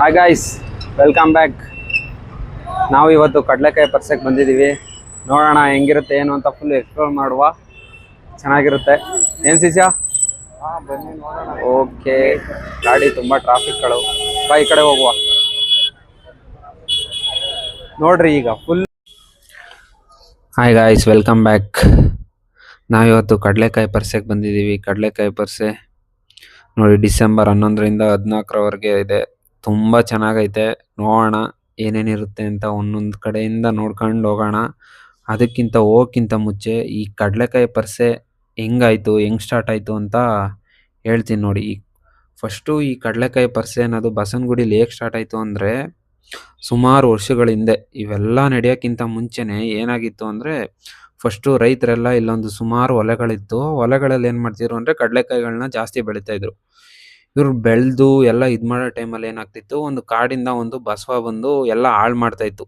Hi guys welcome back ನಾವು ಇವತ್ತು ಕಡಲೆಕಾಯಿ ಪರ್ಸಕ್ಕೆ ಬಂದಿದ್ದೀವಿ. ನೋಡೋಣ ಹೆಂಗಿರುತ್ತೆ, ಏನು ಅಂತ ಫುಲ್ ಎಕ್ಸ್ಪ್ಲೋರ್ ಮಾಡುವ. ಚೆನ್ನಾಗಿರುತ್ತೆ. ಏನು ನೋಡೋಣ ಓಕೆ ಗಾಡಿ ತುಂಬ ಟ್ರಾಫಿಕ್ಗಳು ಬಾ ಈ ಕಡೆ ಹೋಗುವ. ನೋಡ್ರಿ ಈಗ full hi guys welcome back ನಾವಿವತ್ತು ಕಡಲೆಕಾಯಿ ಪರ್ಸೆಗೆ ಬಂದಿದ್ದೀವಿ. ಕಡಲೆಕಾಯಿ ಪರ್ಸೆ ನೋಡಿ ಡಿಸೆಂಬರ್ ಹನ್ನೊಂದರಿಂದ ಹದಿನಾಲ್ಕರವರೆಗೆ ಇದೆ. ತುಂಬ ಚೆನ್ನಾಗೈತೆ. ನೋಡೋಣ ಏನೇನಿರುತ್ತೆ ಅಂತ ಒಂದೊಂದು ಕಡೆಯಿಂದ ನೋಡ್ಕೊಂಡು ಹೋಗೋಣ. ಅದಕ್ಕಿಂತ ಹೋಗೋಕ್ಕಿಂತ ಮುಂಚೆ ಈ ಕಡಲೆಕಾಯಿ ಪರ್ಸೆ ಹೆಂಗಾಯ್ತು, ಹೆಂಗ್ ಸ್ಟಾರ್ಟ್ ಆಯಿತು ಅಂತ ಹೇಳ್ತೀನಿ ನೋಡಿ. ಫಸ್ಟು ಈ ಕಡಲೆಕಾಯಿ ಪರ್ಸೆ ಅನ್ನೋದು ಬಸವನಗುಡಿಲಿ ಹೇಗೆ ಸ್ಟಾರ್ಟ್ ಆಯಿತು ಅಂದರೆ ಸುಮಾರು ವರ್ಷಗಳ ಹಿಂದೆ. ಇವೆಲ್ಲ ನಡೆಯೋಕ್ಕಿಂತ ಮುಂಚೆನೇ ಏನಾಗಿತ್ತು ಅಂದರೆ ಫಸ್ಟು ರೈತರೆಲ್ಲ ಇಲ್ಲೊಂದು ಸುಮಾರು ಹೊಲಗಳಿತ್ತು. ಹೊಲಗಳಲ್ಲಿ ಏನು ಮಾಡ್ತಿದ್ರು ಅಂದರೆ ಕಡಲೆಕಾಯಿಗಳನ್ನ ಜಾಸ್ತಿ ಬೆಳೀತಾ ಇದ್ರು. ಇವ್ರು ಬೆಳೆದು ಎಲ್ಲ ಇದು ಮಾಡೋ ಟೈಮಲ್ಲಿ ಏನಾಗ್ತಿತ್ತು, ಒಂದು ಕಾಡಿಂದ ಒಂದು ಬಸವ ಬಂದು ಎಲ್ಲ ಹಾಳು ಮಾಡ್ತಾ ಇತ್ತು.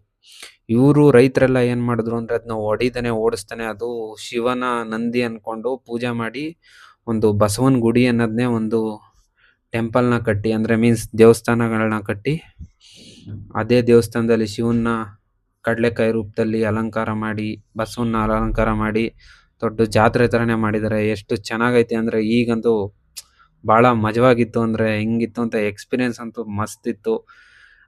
ಇವರು ರೈತರೆಲ್ಲ ಏನು ಮಾಡಿದ್ರು ಅಂದ್ರೆ ಅದನ್ನ ಹೊಡಿತಾನೆ ಓಡಿಸ್ತಾನೆ, ಅದು ಶಿವನ ನಂದಿ ಅನ್ಕೊಂಡು ಪೂಜೆ ಮಾಡಿ ಒಂದು ಬಸವನ ಗುಡಿ ಅನ್ನೋದನ್ನೇ ಒಂದು ಟೆಂಪಲ್ನ ಕಟ್ಟಿ, ಅಂದ್ರೆ ಮೀನ್ಸ್ ದೇವಸ್ಥಾನಗಳನ್ನ ಕಟ್ಟಿ, ಅದೇ ದೇವಸ್ಥಾನದಲ್ಲಿ ಶಿವನ್ನ ಕಡಲೆಕಾಯಿ ರೂಪದಲ್ಲಿ ಅಲಂಕಾರ ಮಾಡಿ, ಬಸವನ್ನ ಅಲಂಕಾರ ಮಾಡಿ, ದೊಡ್ಡ ಜಾತ್ರೆ ತರನೇ ಮಾಡಿದ್ದಾರೆ ಎಷ್ಟು ಚೆನ್ನಾಗೈತೆ ಅಂದ್ರೆ ಈಗಂತೂ ಭಾಳ ಮಜವಾಗಿತ್ತು ಅಂದರೆ ಹೆಂಗಿತ್ತು ಅಂತ ಎಕ್ಸ್ಪೀರಿಯೆನ್ಸ್ ಅಂತೂ ಮಸ್ತ್ ಇತ್ತು.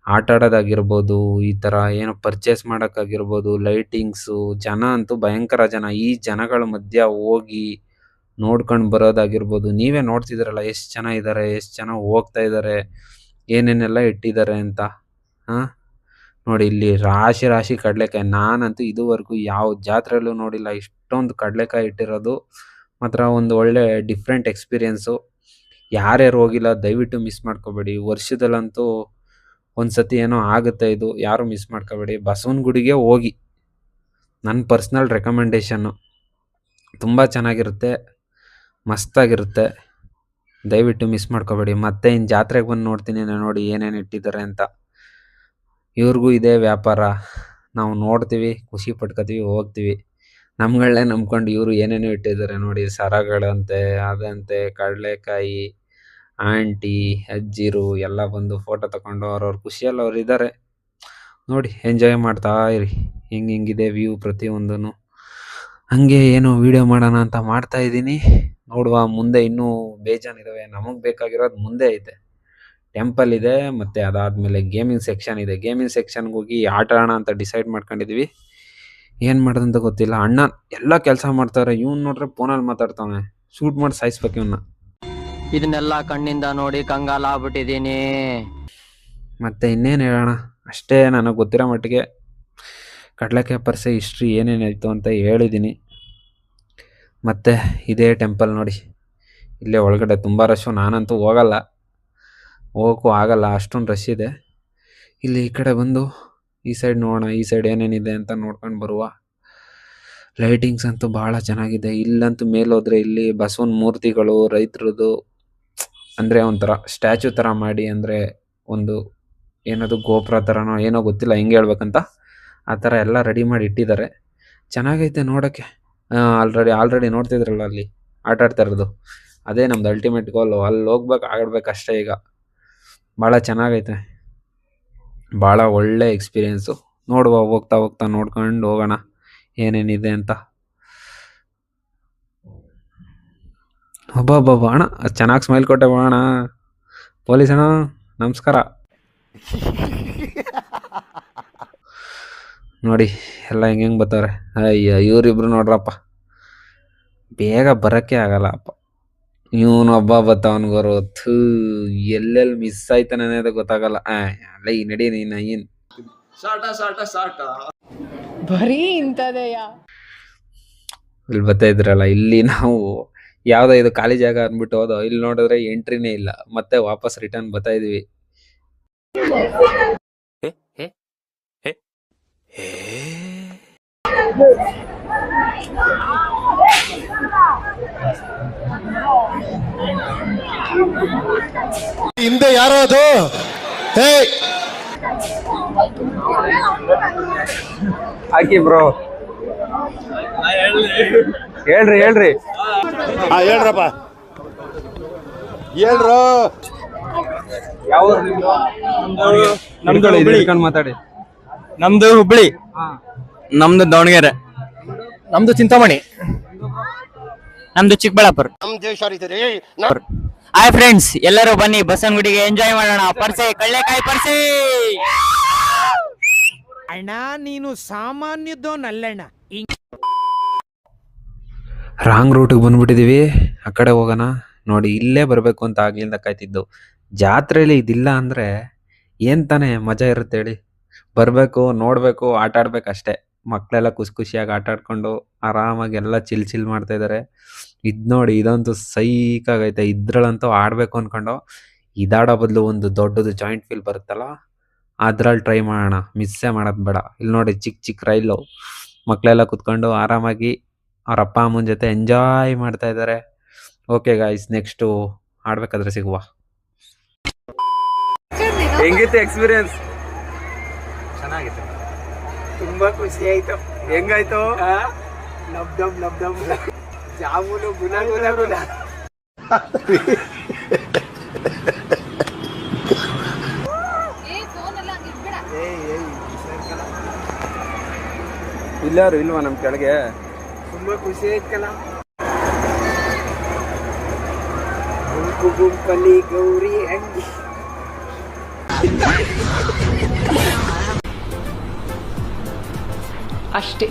ಆಟ ಆಡೋದಾಗಿರ್ಬೋದು, ಈ ಥರ ಏನೋ ಪರ್ಚೇಸ್ ಮಾಡೋಕ್ಕಾಗಿರ್ಬೋದು ಲೈಟಿಂಗ್ಸು ಜನ ಅಂತೂ ಭಯಂಕರ ಜನ. ಈ ಜನಗಳ ಮಧ್ಯ ಹೋಗಿ ನೋಡ್ಕೊಂಡು ಬರೋದಾಗಿರ್ಬೋದು. ನೀವೇ ನೋಡ್ತಿದ್ದೀರಲ್ಲ ಎಷ್ಟು ಜನ ಇದ್ದಾರೆ ಎಷ್ಟು ಜನ ಹೋಗ್ತಾ ಇದ್ದಾರೆ ಏನೇನೆಲ್ಲ ಇಟ್ಟಿದ್ದಾರೆ ಅಂತ. ಹಾಂ? ನೋಡಿ, ಇಲ್ಲಿ ರಾಶಿ ರಾಶಿ ಕಡಲೆಕಾಯಿ. ನಾನಂತೂ ಇದುವರೆಗೂ ಯಾವ ಜಾತ್ರೆಯಲ್ಲೂ ನೋಡಿಲ್ಲ. ಇಷ್ಟೊಂದು ಕಡಲೆಕಾಯಿ ಇಟ್ಟಿರೋದು ಮಾತ್ರ ಒಂದು ಒಳ್ಳೆ ಡಿಫ್ರೆಂಟ್ ಎಕ್ಸ್ಪೀರಿಯೆನ್ಸು ಯಾರ್ಯಾರು ಹೋಗಿಲ್ಲ, ದಯವಿಟ್ಟು ಮಿಸ್ ಮಾಡ್ಕೋಬೇಡಿ. ವರ್ಷದಲ್ಲಂತೂ ಒಂದು ಸತಿ ಏನೋ ಆಗುತ್ತೆ ಇದು, ಯಾರು ಮಿಸ್ ಮಾಡ್ಕೋಬೇಡಿ. ಬಸವನ ಗುಡಿಗೆ ಹೋಗಿ. ನನ್ನ ಪರ್ಸ್ನಲ್ ರೆಕಮೆಂಡೇಶನ್ನು ತುಂಬ ಚೆನ್ನಾಗಿರುತ್ತೆ, ಮಸ್ತಾಗಿರುತ್ತೆ. ದಯವಿಟ್ಟು ಮಿಸ್ ಮಾಡ್ಕೋಬೇಡಿ. ಮತ್ತೆ ಇನ್ನು ಜಾತ್ರೆಗೆ ಬಂದು ನೋಡ್ತೀನಿ ನೋಡಿ ಏನೇನು ಇಟ್ಟಿದ್ದಾರೆ ಅಂತ. ಇವ್ರಿಗೂ ಇದೇ ವ್ಯಾಪಾರ. ನಾವು ನೋಡ್ತೀವಿ, ಖುಷಿ ಪಟ್ಕೋತೀವಿ, ಹೋಗ್ತೀವಿ. ನಮ್ಗಳನ್ನೇ ನಂಬ್ಕೊಂಡು ಇವರು ಏನೇನೋ ಇಟ್ಟಿದ್ದಾರೆ ನೋಡಿ, ಸರಗಳಂತೆ, ಅದಂತೆ, ಕಡಲೆಕಾಯಿ, ಆಂಟಿ, ಅಜ್ಜಿರು, ಎಲ್ಲ ಬಂದು ಫೋಟೋ ತಕೊಂಡು ಅವ್ರವ್ರ ಖುಷಿಯಲ್ಲಿ ಅವ್ರು ಇದ್ದಾರೆ ನೋಡಿ ಎಂಜಾಯ್ ಮಾಡ್ತಾ ಇರಿ. ಹಿಂಗೆ ಹಿಂಗಿದೆ ವ್ಯೂ ಪ್ರತಿಯೊಂದೂ ಹಂಗೆ ಏನು ವಿಡಿಯೋ ಮಾಡೋಣ ಅಂತ ಮಾಡ್ತಾ ಇದ್ದೀನಿ. ನೋಡುವ, ಮುಂದೆ ಇನ್ನೂ ಬೇಜಾನಿದ್ದಾವೆ ನಮಗೆ ಬೇಕಾಗಿರೋದು ಮುಂದೆ ಐತೆ. ಟೆಂಪಲ್ ಇದೆ, ಮತ್ತು ಅದಾದಮೇಲೆ ಗೇಮಿಂಗ್ ಸೆಕ್ಷನ್ ಇದೆ. ಗೇಮಿಂಗ್ ಸೆಕ್ಷನ್ಗೆ ಹೋಗಿ ಆಟ ಆಡೋಣ ಅಂತ ಡಿಸೈಡ್ ಮಾಡ್ಕೊಂಡಿದ್ದೀವಿ ಏನು ಮಾಡೋದಂತ ಗೊತ್ತಿಲ್ಲ. ಅಣ್ಣ ಎಲ್ಲ ಕೆಲಸ ಮಾಡ್ತಾರೆ ಇವ್ನು ನೋಡ್ರೆ ಫೋನಲ್ಲಿ ಮಾತಾಡ್ತಾನೆ ಶೂಟ್ ಮಾಡಿ ಸಾಯಿಸ್ಬೇಕು ಇವನ್ನ ಇದನ್ನೆಲ್ಲ ಕಣ್ಣಿಂದ ನೋಡಿ ಕಂಗಾಲ ಆಗ್ಬಿಟ್ಟಿದೀನಿ. ಮತ್ತೆ ಇನ್ನೇನು ಹೇಳೋಣ? ಅಷ್ಟೇ ನನಗೆ ಗೊತ್ತಿರೋ ಮಟ್ಟಿಗೆ ಕಡಲೆಕಾಯಿ ಪರ್ಸೆ ಹಿಸ್ಟ್ರಿ ಏನೇನಾಯಿತು ಅಂತ ಹೇಳಿದ್ದೀನಿ ಮತ್ತು ಇದೇ ಟೆಂಪಲ್ ನೋಡಿ. ಇಲ್ಲೇ ಒಳಗಡೆ ತುಂಬ ರಶ್ಶು ನಾನಂತೂ ಹೋಗಲ್ಲ. ಹೋಗೋಕ್ಕೂ ಆಗಲ್ಲ. ಅಷ್ಟೊಂದು ರಶ್ ಇದೆ. ಇಲ್ಲಿ ಈ ಕಡೆ ಬಂದು ಈ ಸೈಡ್ ನೋಡೋಣ, ಈ ಸೈಡ್ ಏನೇನಿದೆ ಅಂತ ನೋಡ್ಕೊಂಡು ಬರುವ. ಲೈಟಿಂಗ್ಸ್ ಅಂತೂ ಬಹಳ ಚೆನ್ನಾಗಿದೆ. ಇಲ್ಲಂತೂ ಮೇಲೋದ್ರೆ ಇಲ್ಲಿ ಬಸವನ ಮೂರ್ತಿಗಳು ರೈತರದು ಅಂದರೆ ಒಂಥರ ಸ್ಟ್ಯಾಚು ಥರ ಮಾಡಿ ಅಂದರೆ ಒಂದು ಏನದು ಗೋಪುರ ಥರನೋ ಏನೋ ಗೊತ್ತಿಲ್ಲ, ಹೆಂಗೆ ಹೇಳ್ಬೇಕಂತ? ಆ ಥರ ಎಲ್ಲ ರೆಡಿ ಮಾಡಿ ಇಟ್ಟಿದ್ದಾರೆ. ಚೆನ್ನಾಗೈತೆ ನೋಡೋಕ್ಕೆ ಆಲ್ರೆಡಿ ಆಲ್ರೆಡಿ ನೋಡ್ತಿದ್ರಲ್ಲ ಅಲ್ಲಿ, ಆಟ ಆಡ್ತಾ ಇರೋದು. ಅದೇ ನಮ್ದು ಅಲ್ಟಿಮೇಟ್ ಗೋಲು ಅಲ್ಲಿ ಹೋಗ್ಬೇಕು, ಆಡ್ಬೇಕು ಅಷ್ಟೇ ಈಗ. ಭಾಳ ಚೆನ್ನಾಗೈತೆ. ಭಾಳ ಒಳ್ಳೆ ಎಕ್ಸ್ಪೀರಿಯೆನ್ಸು ನೋಡುವ, ಹೋಗ್ತಾ ಹೋಗ್ತಾ ನೋಡ್ಕೊಂಡು ಹೋಗೋಣ. ಏನೇನಿದೆ ಅಂತ. ಹಬ್ಬಬ್ಬಬ್ಬ ಅಣ್ಣ, ಚೆನ್ನಾಗಿ ಸ್ಮೈಲ್ ಕೊಟ್ಟೆ ಅಣ್ಣ. ಪೊಲೀಸ್ ಅಣ್ಣ, ನಮಸ್ಕಾರ. ನೋಡಿ, ಎಲ್ಲ ಹೆಂಗೆ ಹೆಂಗೆ ಬರ್ತಾರೆ ಅಯ್ಯ, ಇವರಿಬ್ರು ನೋಡ್ರಪ್ಪ. ಬೇಗ ಬರೋಕ್ಕೆ ಆಗಲ್ಲ ಅಪ್ಪ. ಇವನು ಒಬ್ಬ ಬತ್ತವನ್ಗೋರು ಥೂ ಎಲ್ಲೆಲ್ ಮಿಸ್ ಆಯ್ತಾನೆ ಅನ್ನೋದು ಗೊತ್ತಾಗಲ್ಲ. ಆ, ಅಲ್ಲ ಈ ನಡಿ ನೀನು ಏನು? ಬರೀ ಇಂಥದೆಯ? ಇಲ್ಲಿ ಬರ್ತಾ ಇದ್ರಲ್ಲ ಇಲ್ಲಿ ನಾವು ಯಾವ್ದೋ ಇದು ಖಾಲಿ ಜಾಗ ಅಂದ್ಬಿಟ್ಟು ಹೋದೋ ಇಲ್ಲಿ ನೋಡಿದ್ರೆ ಎಂಟ್ರಿನೇ ಇಲ್ಲ. ಮತ್ತೆ ವಾಪಸ್ ರಿಟರ್ನ್ ಬರ್ತಾ ಇದೀವಿ. ಹಿಂದೆ ಯಾರೋ ಅದು? ಹೇ ಹಾಕಿ ಬ್ರೋ. ಹೇಳ್ರಿ ಹೇಳ್ರಿ. ಹಾ ಹೇಳ್ರಪ್ಪ. ಹೇಳ್ರೋ. ನಮ್ದು ಹುಬ್ಳಿ. ಮಾತಾಡಿ. ನಮ್ದು ಹುಬ್ಳಿ. ನಮ್ದು ದಾವಣಗೆರೆ. ನಮ್ದು ಚಿಂತಾಮಣಿ. ನಮ್ದು ಚಿಕ್ಕಬಳ್ಳಾಪುರ. ಹಾಯ್ ಫ್ರೆಂಡ್ಸ್ ಎಲ್ಲರೂ ಬನ್ನಿ ಬಸವನಗುಡಿಗೆ ಎಂಜಾಯ್ ಮಾಡೋಣ. ಪರ್ಸೆ ಕಳ್ಳೆಕಾಯಿ ಪರ್ಸೆ! ಅಣ್ಣ ನೀನು ಸಾಮಾನ್ಯದೋನಲ್ಲಣ್ಣ ರಾಂಗ್ ರೂಟಿಗೆ ಬಂದ್ಬಿಟ್ಟಿದೀವಿ. ಆ ಕಡೆ ಹೋಗೋಣ. ನೋಡಿ ಇಲ್ಲೇ ಬರಬೇಕು ಅಂತ ಆಗ್ಲಿಂದ ಕಾಯ್ತಿದ್ದು. ಜಾತ್ರೆಯಲ್ಲಿ ಇದಿಲ್ಲ ಅಂದ್ರೆ ಏನ್ ತಾನೇ ಮಜಾ ಇರುತ್ತೆ ಹೇಳಿ. ಬರಬೇಕು ನೋಡಬೇಕು ಆಟ ಆಡ್ಬೇಕು ಅಷ್ಟೇ. ಮಕ್ಕಳೆಲ್ಲ ಖುಷಿ ಖುಷಿಯಾಗಿ ಆಟ ಆಡ್ಕೊಂಡು ಆರಾಮಾಗಿ ಎಲ್ಲ ಚಿಲ್ ಚಿಲ್ ಮಾಡ್ತಾ ಇದ್ದಾರೆ ಇದ್ ನೋಡಿ ಇದಂತೂ ಸೈಕಾಗೈತೆ ಇದ್ರಲ್ಲಂತೂ ಆಡ್ಬೇಕು ಅನ್ಕೊಂಡು ಇದಾಡೋ ಬದಲು ಒಂದು ದೊಡ್ಡದು ಜಾಯಿಂಟ್ ಫೀಲ್ ಬರುತ್ತಲ್ಲ ಅದ್ರಲ್ಲಿ ಟ್ರೈ ಮಾಡೋಣ. ಮಿಸ್ಸೇ ಮಾಡೋದು ಬೇಡ. ಇಲ್ಲಿ ನೋಡಿ ಚಿಕ್ಕ ಚಿಕ್ಕ ರೈಲು. ಮಕ್ಕಳೆಲ್ಲ ಕುತ್ಕೊಂಡು ಆರಾಮಾಗಿ ಅವ್ರ ಅಪ್ಪ ಅಮ್ಮನ ಜೊತೆ ಎಂಜಾಯ್ ಮಾಡ್ತಾ ಇದ್ದಾರೆ ಓಕೆ ಗಾಯ್ಸ್ ನೆಕ್ಸ್ಟು ಆಡ್ಬೇಕಾದ್ರೆ ಸಿಗುವ. ಹೆಂಗಿತ್ತು ಎಕ್ಸ್ಪೀರಿಯನ್ಸ್ ಚೆನ್ನಾಗಿತ್ತು. ತುಂಬಾ ಖುಷಿ ಆಯ್ತು. ಹೆಂಗಾಯ್ತು? ಲಬ್ ಡಬ್ ಲಬ್ ಡಬ್ ಜಾಮೂನು ಗುಣ ಗುಣ ಗುಣ. ಇಲ್ಲಾರು ಇಲ್ವಾ ನಮ್ಮ ಕೆಳಗೆ? ತುಂಬಾ ಖುಷಿ ಆಯ್ತಲ್ಲ ಗುಂಪು ಗುಂಪಲ್ಲಿ ಗೌರಿ ಅಂಗಿ. ಅಷ್ಟೇ.